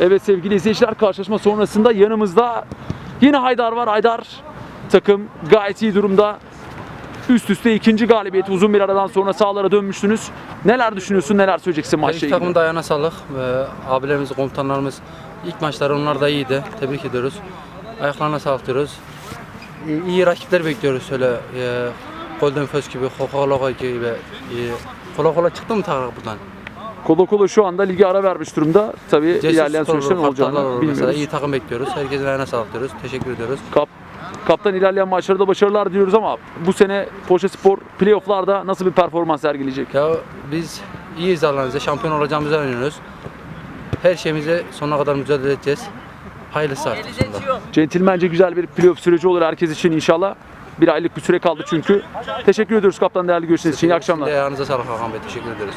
Evet sevgili izleyiciler karşılaşma sonrasında yanımızda yine Haydar var. Haydar takım gayet iyi durumda. Üst üste ikinci galibiyet uzun bir aradan sonra sahalara dönmüşsünüz. Neler düşünüyorsun, neler söyleyeceksin maçla ilgili? takımın da ayağına sağlık. Abilerimiz, komutanlarımız ilk maçları onlar da iyiydi. Tebrik ediyoruz. Ayaklarına sağlık diyoruz. İyi, rakipler bekliyoruz şöyle. E, Golden Föz gibi, Coca-Cola gibi. E, kola kola çıktı mı Tarık buradan? Kolo Kolo şu anda ligi ara vermiş durumda. Tabii Cesur ilerleyen süreçte ne olacağını olur mesela. bilmiyoruz. İyi takım bekliyoruz. Herkesin ayağına sağlık diyoruz. Teşekkür ediyoruz. Kap, kaptan ilerleyen maçlarda başarılar diliyoruz ama bu sene Poşe Spor playofflarda nasıl bir performans sergileyecek? Ya biz iyiyiz Allah'ın. Şampiyon olacağımıza inanıyoruz. Her şeyimize sonuna kadar mücadele edeceğiz. Hayırlısı artık sonunda. Centilmence güzel bir playoff süreci olur herkes için inşallah. Bir aylık bir süre kaldı çünkü. Teşekkür ediyoruz kaptan değerli görüşleriniz için. İyi akşamlar. Ayağınıza sağlık Hakan Bey. Teşekkür ederiz.